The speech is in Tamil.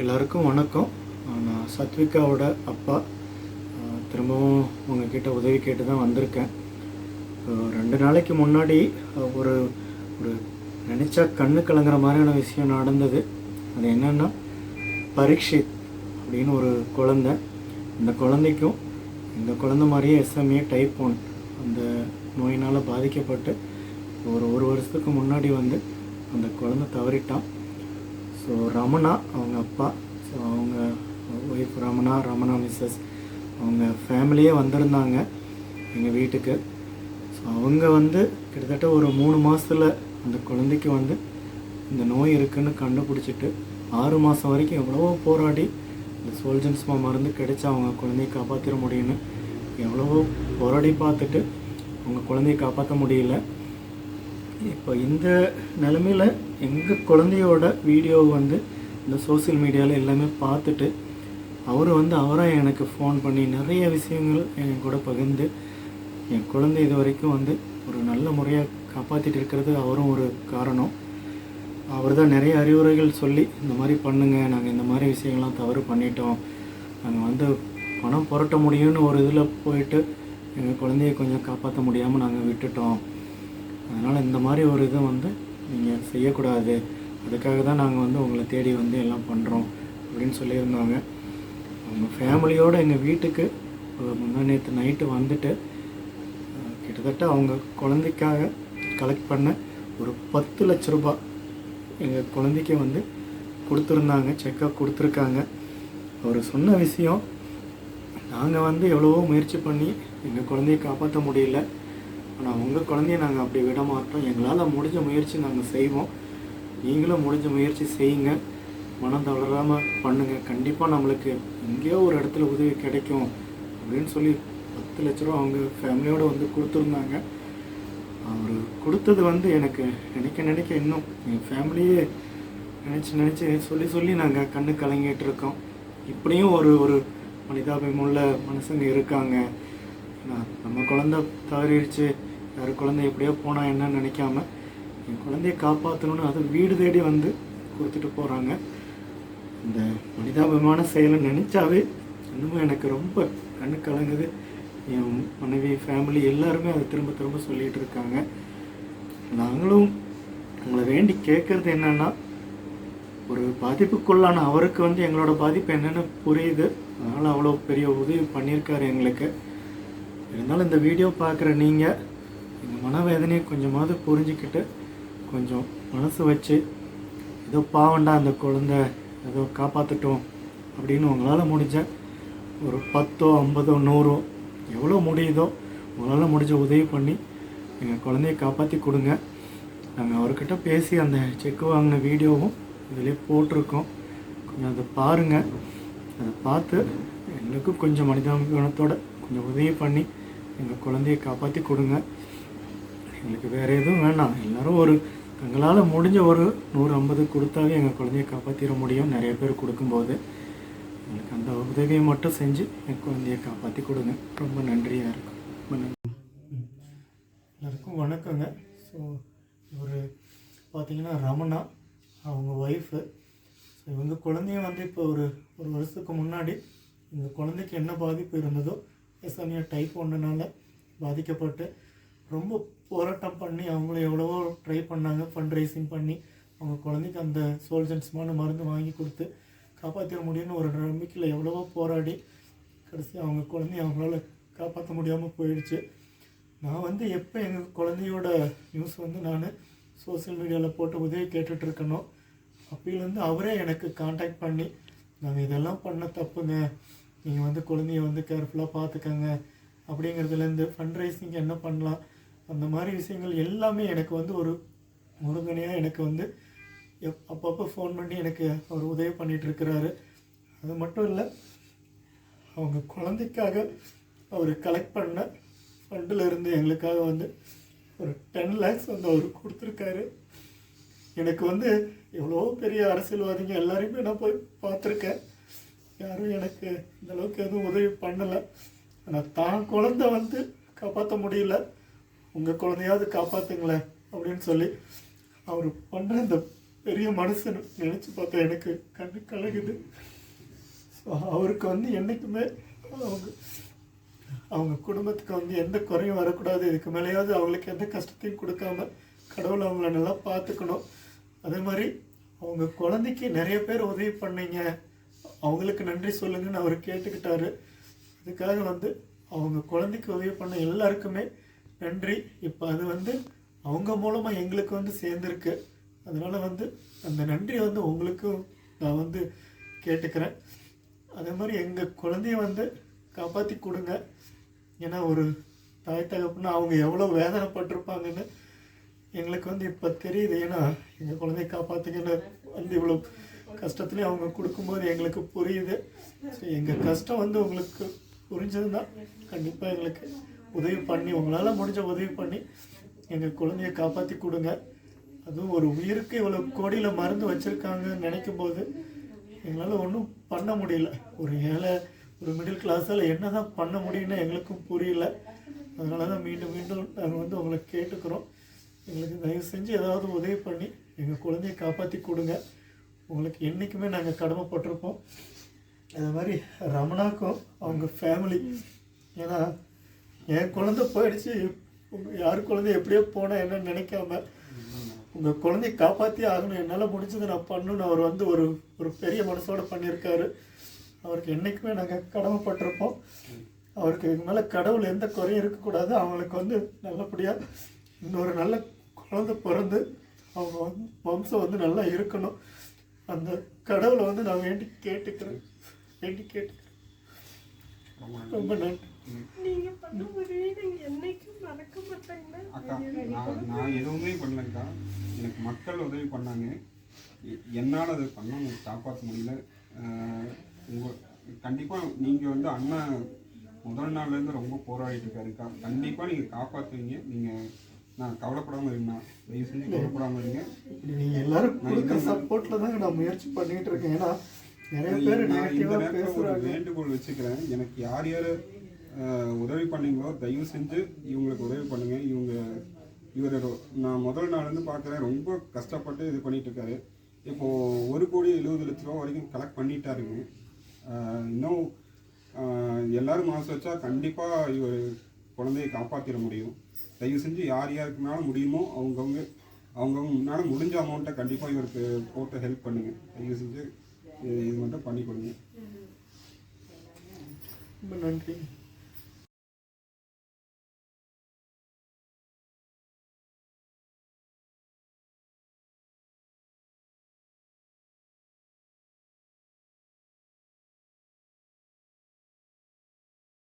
எல்லாருக்கும் வணக்கம். நான் சத்விகாவோட அப்பா. திரும்பவும் உங்ககிட்ட உதவி கேட்டு தான் வந்திருக்கேன் ரெண்டு நாளைக்கு முன்னாடி ஒரு ஒரு நினச்சா கண்ணு கலங்குற மாதிரியான விஷயம் நடந்தது. அது என்னென்னா பரீட்சித் அப்படின்னு ஒரு குழந்தை. இந்த குழந்தைக்கும் இந்த குழந்தை மாதிரியே எஸ்எம்ஏ டைப் ஒன் அந்த நோயினால் பாதிக்கப்பட்டு ஒரு ஒரு வருஷத்துக்கு முன்னாடி வந்து அந்த குழந்தை தவறிட்டான். ஸோ ரமணா அவங்க அப்பா. ஸோ அவங்க ஒய்ஃப் ரமணா ரமணா மிஸ்ஸஸ் அவங்க ஃபேமிலியே வந்திருந்தாங்க எங்கள் வீட்டுக்கு. ஸோ அவங்க வந்து கிட்டத்தட்ட ஒரு மூணு மாதத்தில் அந்த குழந்தைக்கு வந்து இந்த நோய் இருக்குன்னு கண்டுபிடிச்சிட்டு ஆறு மாதம் வரைக்கும் எவ்வளவோ போராடி இந்த சோல்ஜன்ஸ்மா மருந்து கிடைச்சா அவங்க குழந்தைய காப்பாற்றிட முடியும்னு எவ்வளவோ போராடி பார்த்துட்டு அவங்க குழந்தைய காப்பாற்ற முடியல. இப்போ இந்த நிலமையில் எங்கள் குழந்தையோட வீடியோ வந்து இந்த சோஷியல் மீடியாவில் எல்லாமே பார்த்துட்டு அவர் வந்து அவராக எனக்கு ஃபோன் பண்ணி நிறைய விஷயங்கள் என் கூட பகிர்ந்து என் குழந்தை இது வரைக்கும் வந்து ஒரு நல்ல முறையாக காப்பாற்றிட்டு இருக்கிறது அவரும் ஒரு காரணம். அவர் தான் நிறைய அறிவுரைகள் சொல்லி இந்த மாதிரி பண்ணுங்கள் நாங்கள் இந்த மாதிரி விஷயங்கள்லாம் தவறு பண்ணிட்டோம். நாங்கள் வந்து பணம் புரட்ட முடியும்னு ஒரு இதில் போயிட்டு எங்கள் குழந்தைய கொஞ்சம் காப்பாற்ற முடியாமல் நாங்கள் விட்டுட்டோம். அதனால் இந்த மாதிரி ஒரு இது வந்து நீங்கள் செய்யக்கூடாது. அதுக்காக தான் நாங்கள் வந்து உங்களை தேடி வந்து எல்லாம் பண்ணுறோம் அப்படின்னு சொல்லியிருந்தாங்க. அவங்க ஃபேமிலியோடு எங்கள் வீட்டுக்கு முந்தா நேற்று நைட்டு வந்துட்டு கிட்டத்தட்ட அவங்க குழந்தைக்காக கலெக்ட் பண்ண ஒரு பத்து லட்ச ரூபாய் எங்கள் குழந்தைக்கு வந்து கொடுத்துருந்தாங்க செக்காக கொடுத்துருக்காங்க. அவர் சொன்ன விஷயம் நாங்கள் வந்து எவ்வளவோ முயற்சி பண்ணி எங்கள் குழந்தைய காப்பாற்ற முடியல. ஆனால் உங்கள் குழந்தைய நாங்கள் அப்படி விட மாட்டோம். எங்களால் முடிஞ்ச முயற்சி நாங்கள் செய்வோம். நீங்களும் முடிஞ்ச முயற்சி செய்யுங்க. மனம் தளராமல் பண்ணுங்கள் கண்டிப்பாக நம்மளுக்கு எங்கேயோ ஒரு இடத்துல உதவி கிடைக்கும் அப்படின்னு சொல்லி பத்து லட்ச ரூபா அவங்க ஃபேமிலியோடு வந்து கொடுத்துருந்தாங்க. அவர் கொடுத்தது வந்து எனக்கு நினைக்க நினைக்க இன்னும் என் ஃபேமிலியே நினச்சி நினச்சி சொல்லி சொல்லி நாங்கள் கண்ணு கலங்கிட்டு இருக்கோம். இப்படியும் ஒரு ஒரு மனிதாபிமுள்ள மனுஷங்க இருக்காங்க. நம்ம குழந்தை தவறிடுச்சு. யார் குழந்தை எப்படியோ போனால் என்னன்னு நினைக்காம என் குழந்தைய காப்பாற்றணும்னு அது வீடு தேடி வந்து கொடுத்துட்டு போகிறாங்க இந்த மனிதாபிமான செயலை நினச்சாவே இன்னமும் எனக்கு ரொம்ப கண்ணு கலங்குது. என் மனைவி ஃபேமிலி எல்லாருமே அதை திரும்ப திரும்ப சொல்லிகிட்டு இருக்காங்க. நாங்களும் உங்களை வேண்டி கேட்குறது என்னென்னா ஒரு பாதிப்புக்குள்ளான அவருக்கு வந்து எங்களோட பாதிப்பு என்னென்னு புரியுது. அதனால் அவ்வளோ பெரிய உதவி பண்ணியிருக்காரு எங்களுக்கு. இருந்தாலும் இந்த வீடியோ பார்க்குற நீங்கள் எங்கள் மனவேதனையை கொஞ்சமாவது புரிஞ்சுக்கிட்டு கொஞ்சம் மனசு வச்சு ஏதோ பாவண்டா அந்த குழந்தை ஏதோ காப்பாற்றட்டும் அப்படின்னு உங்களால் முடிஞ்ச ஒரு பத்தோ ஐம்பதோ நூறோ எவ்வளோ முடியுதோ உங்களால் முடிஞ்ச உதவி பண்ணி எங்கள் குழந்தைய காப்பாற்றி கொடுங்க. நாங்கள் அவர்கிட்ட பேசி அந்த செக் வாங்கின வீடியோவும் இதிலே போட்டிருக்கோம். கொஞ்சம் அதை பாருங்கள் அதை பார்த்து எங்களுக்கும் கொஞ்சம் மனிதாபிமானத்தோட கொஞ்சம் உதவி பண்ணி எங்கள் குழந்தைய காப்பாற்றி கொடுங்க. எங்களுக்கு வேறு எதுவும் வேணாம். எல்லாரும் ஒரு எங்களால் முடிஞ்ச ஒரு நூறு ஐம்பது கொடுத்தாவே எங்கள் குழந்தைய காப்பாற்றிட முடியும். நிறைய பேர் கொடுக்கும்போது எங்களுக்கு அந்த உதவியை மட்டும் செஞ்சு என் குழந்தைய காப்பாற்றி கொடுங்க. ரொம்ப நன்றியாக இருக்கும். ரொம்ப நன்றி. எல்லாருக்கும் வணக்கங்க. ஸோ இவர் பார்த்தீங்கன்னா ரமணா அவங்க ஒய்ஃபு ஸோ இவங்க குழந்தைய வந்து இப்போ ஒரு ஒரு வருஷத்துக்கு முன்னாடி இந்த குழந்தைக்கு என்ன பாதிப்பு இருந்ததோ எஸ்எம்ஏ டைப் ஒன்றுனால பாதிக்கப்பட்டு ரொம்ப போராட்டம் பண்ணி அவங்களும் எவ்வளவோ ட்ரை பண்ணாங்க ஃபண்ட் ரைசிங் பண்ணி அவங்க குழந்தைக்கு அந்த சோல்ஜன்ஸ்மான மருந்து வாங்கி கொடுத்து காப்பாற்றிட முடியும்னு ஒரு நம்பிக்கையில் எவ்வளவோ போராடி கடைசி அவங்க குழந்தைய அவங்களால காப்பாற்ற முடியாமல் போயிடுச்சு. நான் வந்து எப்போ எங்கள் குழந்தையோட நியூஸ் வந்து நான் சோஷியல் மீடியாவில் போட்டு உதவி கேட்டுட்ருக்கணும் அப்பயிலேருந்து அவரே எனக்கு காண்டாக்ட் பண்ணி நாங்கள் இதெல்லாம் பண்ண தப்புங்க. நீங்கள் வந்து குழந்தைய வந்து கேர்ஃபுல்லாக பார்த்துக்கங்க அப்படிங்கிறதுலேருந்து ஃபண்ட் ரைசிங் என்ன பண்ணலாம்? அந்த மாதிரி விஷயங்கள் எல்லாமே எனக்கு வந்து ஒரு முருங்கனையாக எனக்கு வந்து எப் அப்பப்போ ஃபோன் பண்ணி எனக்கு அவர் உதவி பண்ணிகிட்ருக்கிறாரு அது மட்டும் இல்லை அவங்க குழந்தைக்காக அவர் கலெக்ட் பண்ண ஃபண்டில் இருந்து எங்களுக்காக வந்து ஒரு டென் லேக்ஸ் வந்து அவர் கொடுத்துருக்காரு. எனக்கு வந்து எவ்வளோ பெரிய அரசியல்வாதிங்க எல்லாரையுமே நான் போய் பார்த்துருக்கேன். யாரும் எனக்கு இந்தளவுக்கு எதுவும் உதவி பண்ணலை. ஆனால் தான் குழந்தை வந்து காப்பாற்ற முடியல. உங்கள் குழந்தையாவது காப்பாற்றுங்களேன் அப்படின்னு சொல்லி அவர் பண்ணுற இந்த பெரிய மனுஷன் நினச்சி பார்த்தா எனக்கு கண்ணு கலகுது ஸோ அவருக்கு வந்து என்றைக்குமே அவங்க அவங்க குடும்பத்துக்கு வந்து எந்த குறையும் வரக்கூடாது. இதுக்கு மேலேயாவது அவங்களுக்கு எந்த கஷ்டத்தையும் கொடுக்காம கடவுள் அவங்கள நல்லா பார்த்துக்கணும். அதே மாதிரி அவங்க குழந்தைக்கு நிறைய பேர் உதவி பண்ணீங்க. அவங்களுக்கு நன்றி சொல்லுங்கன்னு அவர் கேட்டுக்கிட்டாரு. அதுக்காக வந்து அவங்க குழந்தைக்கு உதவி பண்ண எல்லாருக்குமே நன்றி. இப்போ அது வந்து அவங்க மூலமாக எங்களுக்கு வந்து சேர்ந்துருக்கு. அதனால் வந்து அந்த நன்றி வந்து உங்களுக்கும் நான் வந்து கேட்டுக்கிறேன். அதே மாதிரி எங்கள் குழந்தைய வந்து காப்பாற்றி கொடுங்க. ஏன்னா ஒரு தாய் தகப்புனா அவங்க எவ்வளோ வேதனைப்பட்டிருப்பாங்கன்னு எங்களுக்கு வந்து இப்போ தெரியுது. ஏன்னா எங்கள் குழந்தைய காப்பாற்றுங்கன்னு வந்து இவ்வளோ கஷ்டத்துலேயும் அவங்க கொடுக்கும்போது எங்களுக்கு புரியுது. ஸோ எங்கள் கஷ்டம் வந்து உங்களுக்கு புரிஞ்சது தான் கண்டிப்பாக எங்களுக்கு உதவி பண்ணி உங்களால் முடிஞ்ச உதவி பண்ணி எங்கள் குழந்தைய காப்பாற்றி கொடுங்க. அதுவும் ஒரு உயிருக்கு இவ்வளோ கோடியில் மருந்து வச்சுருக்காங்கன்னு நினைக்கும் போது எங்களால் ஒன்றும் பண்ண முடியல. ஒரு ஏழை ஒரு மிடில் கிளாஸால் என்ன தான் பண்ண முடியும்னு எங்களுக்கும் புரியல. அதனால தான் மீண்டும் மீண்டும் நாங்கள் வந்து உங்களை கேட்டுக்கிறோம். எங்களுக்கு தயவு செஞ்சு ஏதாவது உதவி பண்ணி எங்கள் குழந்தைய காப்பாற்றி கொடுங்க. உங்களுக்கு என்றைக்குமே நாங்கள் கடமைப்பட்டிருப்போம். அது மாதிரி ரமணாக்கும் அவங்க ஃபேமிலி ஏன்னா என் குழந்தை போயிடுச்சு. யார் குழந்தை எப்படியோ போனால் என்னன்னு நினைக்காம உங்கள் குழந்தைய காப்பாற்றி ஆகணும். என்னால் முடிஞ்சதை நான் பண்ணணும்னு அவர் வந்து ஒரு ஒரு பெரிய மனசோடு பண்ணியிருக்காரு. அவருக்கு என்றைக்குமே நாங்கள் கடமைப்பட்டிருப்போம். அவருக்கு இது மேலே கடவுள் எந்த குறையும் இருக்கக்கூடாது. அவங்களுக்கு வந்து நல்லபடியாக இன்னொரு நல்ல குழந்தை பிறந்து அவங்க வந்து வம்சம் வந்து நல்லா இருக்கணும். அந்த கடவுளை வந்து நான் வேண்டி கேட்டுக்கிறேன். வேண்டி கேட்டுக்கிறேன். ரொம்ப நன்றி. நீங்க பண்ண உதவி நீங்க என்னைக்கும் மறக்க மாட்டாங்கண்ணா அக்கா நான் நான் எதுவுமே பண்ணலக்கா எனக்கு மக்கள் உதவி பண்ணாங்க. என்னால் அதை பண்ண மு- காப்பாற்ற முடியல. ஆஹ் உங்க கண்டிப்பாக நீங்கள் வந்து அண்ணன் முதல் நாள்லேருந்து ரொம்ப போராடிட்டு இருக்காருக்கா. கண்டிப்பாக நீங்கள் காப்பாற்றுவீங்க நீங்கள் நான் கவலைப்படாமல் இருங்கண்ணா தயவு செஞ்சு கவலைப்படாமல் இருங்க. நீங்கள் எல்லாரும் சப்போர்ட்டில் தாங்க நான் முயற்சி பண்ணிட்டு இருக்கேன். ஏன்னா நிறைய பேர் நான் இந்த நெகட்டிவாக நேரத்தில் ஒரு பேசுகிறாங்க வேண்டுகோள் வச்சுக்கிறேன். எனக்கு யார் யார் உதவி பண்ணீங்களோ தயவு செஞ்சு இவங்களுக்கு உதவி பண்ணுங்க. இவங்க இவர் நான் முதல் நாள் வந்து பார்க்குறேன். ரொம்ப கஷ்டப்பட்டு இது பண்ணிட்டு இருக்காரு இப்போ ஒரு கோடி எழுபது லட்ச ரூபா வரைக்கும் கலெக்ட் பண்ணிட்டாருங்க. இன்னும் எல்லாரும் மனசு வச்சா கண்டிப்பாக இவர் குழந்தையை காப்பாற்றிட முடியும். தயவு செஞ்சு யார் யாருக்குனாலும் முடியுமோ அவங்கவுங்க அவங்கவுங்க முன்னால் முடிஞ்ச அமௌண்ட்டை கண்டிப்பாக இவருக்கு போட்டு ஹெல்ப் பண்ணுங்க. தயவு செஞ்சு இது இது மட்டும் பண்ணி கொடுங்க. ரொம்ப நன்றி.